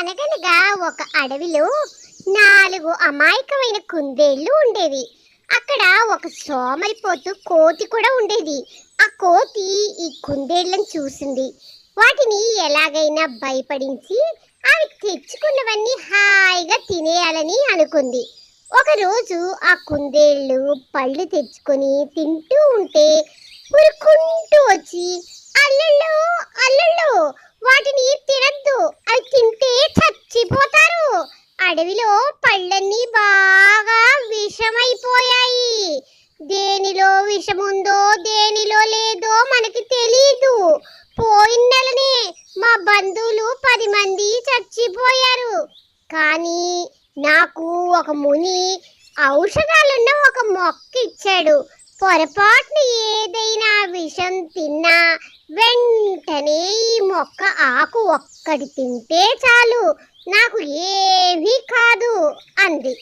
అనగనగా ఒక అడవిలో నాలుగు అమాయకమైన కుందేళ్ళు ఉండేవి. అక్కడ ఒక సోమరిపోతు కోతి కూడా ఉండేది. ఆ కోతి ఈ కుందేళ్ళను చూసింది. వాటిని ఎలాగైనా భయపడించి అవి తెచ్చుకున్నవన్నీ హాయిగా తినేయాలని అనుకుంది. ఒకరోజు ఆ కుందేళ్ళు పళ్ళు తెచ్చుకొని తింటూ ఉంటే ఉరుకుంటూ వచ్చి అల్లుళ్ళు అల్లుళ్ళు వాటిని తినద్దు అవి తింటే చచ్చిపోతారు అడవిలో పళ్ళన్నీ బాగా విషమైపోయాయి. దేనిలో విషముందో దేనిలో లేదో మనకి తెలీదు. పోయిన నెలనే మా బంధువులు పది మంది చచ్చిపోయారు. కానీ నాకు ఒక ముని ఔషధాలున్న ఒక మొక్క ఇచ్చాడు పొరపాటున ఏదైనా విషం తిన్నా వెంటనే ఈ మొక్క ఆకు ఒక్కటి తింటే చాలు. నాకు ఏమీ కాదు అంది.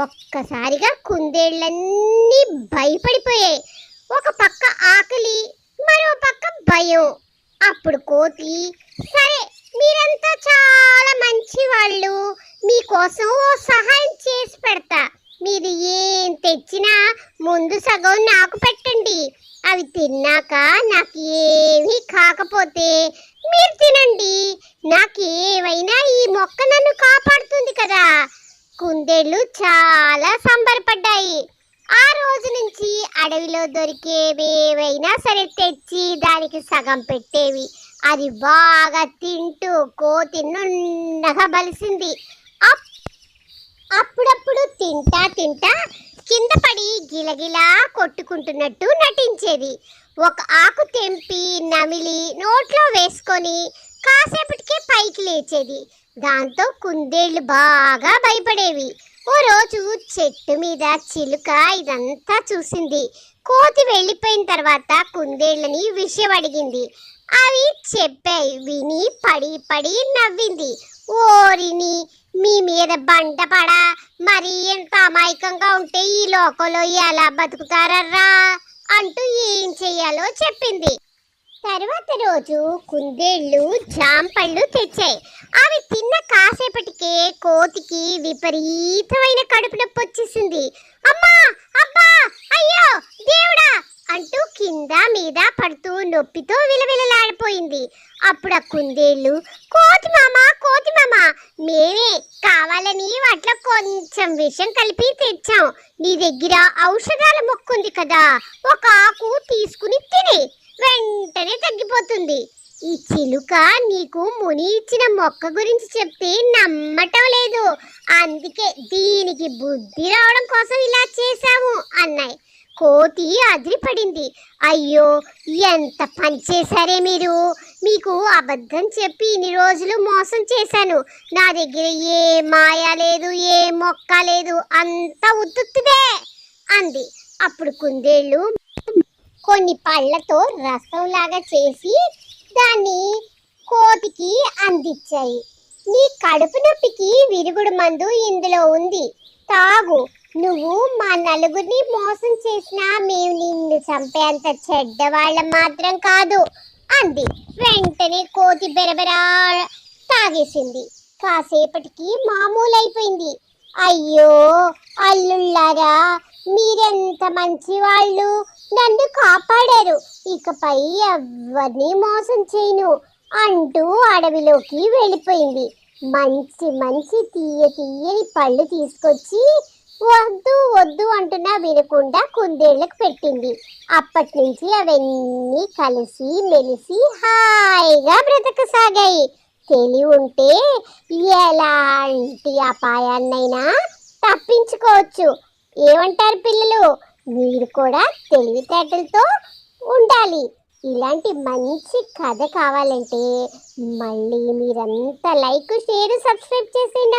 ఒక్కసారిగా కుందేళ్ళన్నీ భయపడిపోయాయి. ఒక పక్క ఆకలి మరో పక్క భయం. అప్పుడు కోతి సరే మీరంతా చాలా మంచి వాళ్ళు మీకోసం ఓ సహాయం చేసి పెడతా. మీరు ఏం తెచ్చినా ముందు సగం నాకు పెట్టండి. అవి తిన్నాక నాకు ఏమీ కాకపోతే మీరు తినండి. నాకేవైనా ఈ మొక్క నన్ను కాపాడుతుంది కదా. కుందేళ్ళు చాలా సంబరపడ్డాయి. ఆ రోజు నుంచి అడవిలో దొరికేవేవైనా సరే తెచ్చి దానికి సగం పెట్టేవి. అది బాగా తింటూ కోతి నున్నగా బలిసింది. అప్పుడప్పుడు తింటా తింటా కింద పడి గిలగిలా కొట్టుకుంటున్నట్టు నటించేది. ఒక ఆకు తెంపి నమిలి నోట్లో వేసుకొని కాసేపటికే పైకి లేచేది. దాంతో కుందేళ్ళు బాగా భయపడేవి. ఓ రోజు చెట్టు మీద చిలుక ఇదంతా చూసింది. కోతి వెళ్ళిపోయిన తర్వాత కుందేళ్ళని విషయం అడిగింది. అవి చెప్పాయి విని పడి పడి నవ్వింది. ఓరిని మీ మీద బంట మరీ మరి ఎంత అమాయకంగా ఉంటే ఈ లోకంలో ఎలా బతుకుతారర్రా? అంటూ ఏం చెయ్యాలో చెప్పింది. తర్వాత రోజు కుందేళ్ళు జాంపళ్ళు తెచ్చాయి. అవి తిన్న కాసేపటికే కోతికి విపరీతమైన కడుపు నొప్పి వచ్చేసింది. అమ్మా! అబ్బా! అయ్యో! దేవుడా! అంటూ కింద మీద పడుతూ నొప్పితో విలవిలలాడిపోయింది. అప్పుడు ఆ కుందేళ్ళు కోతి మామ కోతి మామ మేమే కావాలని వాటిలో కొంచెం విషం కలిపి తెచ్చాం. నీ దగ్గర ఔషధాల మొక్కుంది కదా ఒక ఆకు తీసుకుని తిని. వెంటనే తగ్గిపోతుంది. ఈ చిలుక నీకు ముని ఇచ్చిన మొక్క గురించి చెప్తే నమ్మటం లేదు. అందుకే దీనికి బుద్ధి రావడం కోసం ఇలా చేశాము అన్నాయి కోతి అదిరిపడింది. అయ్యో ఎంత పని చేశారే మీరు? మీకు అబద్ధం చెప్పి ఇన్ని రోజులు మోసం చేశాను. నా దగ్గర ఏ మాయ లేదు ఏ మొక్క లేదు అంతా ఉత్తుత్తుదే! అంది. అప్పుడు కుందేళ్ళు కొన్ని పళ్ళతో రసంలాగా చేసి దాన్ని కోతికి అందించాయి. నీ కడుపు నొప్పికి విరుగుడు మందు ఇందులో ఉంది. తాగు. నువ్వు మా నలుగురిని మోసం చేసినా మేము నిన్ను చంపేంత చెడ్డవాళ్ళం మాత్రం కాదు అంది. వెంటనే కోతి బెరబెరా తాగేసింది. కాసేపటికి మామూలైపోయింది. అయ్యో అల్లుళ్ళారా మీరెంత మంచి వాళ్ళు నన్ను కాపాడారు. ఇకపై ఎవరిని మోసం చేయను అంటూ అడవిలోకి వెళ్ళిపోయింది. మంచి మంచి తీయ తీయని పళ్ళు తీసుకొచ్చి వద్దు వద్దు అంటున్నా వినకుండా కుందేళ్ళకు పెట్టింది. అప్పటి నుంచి అవన్నీ కలిసి మెలిసి హాయిగా బ్రతకసాగాయి. తెలివి ఉంటే ఎలాంటి అపాయాన్నైనా తప్పించుకోవచ్చు. ఏమంటారు పిల్లలు? మీరు కూడా తెలివితేటలతో ఉండాలి. ఇలాంటి మంచి కథ కావాలంటే మళ్ళీ మీరంతా లైక్ షేర్ సబ్స్క్రైబ్ చేసేయండి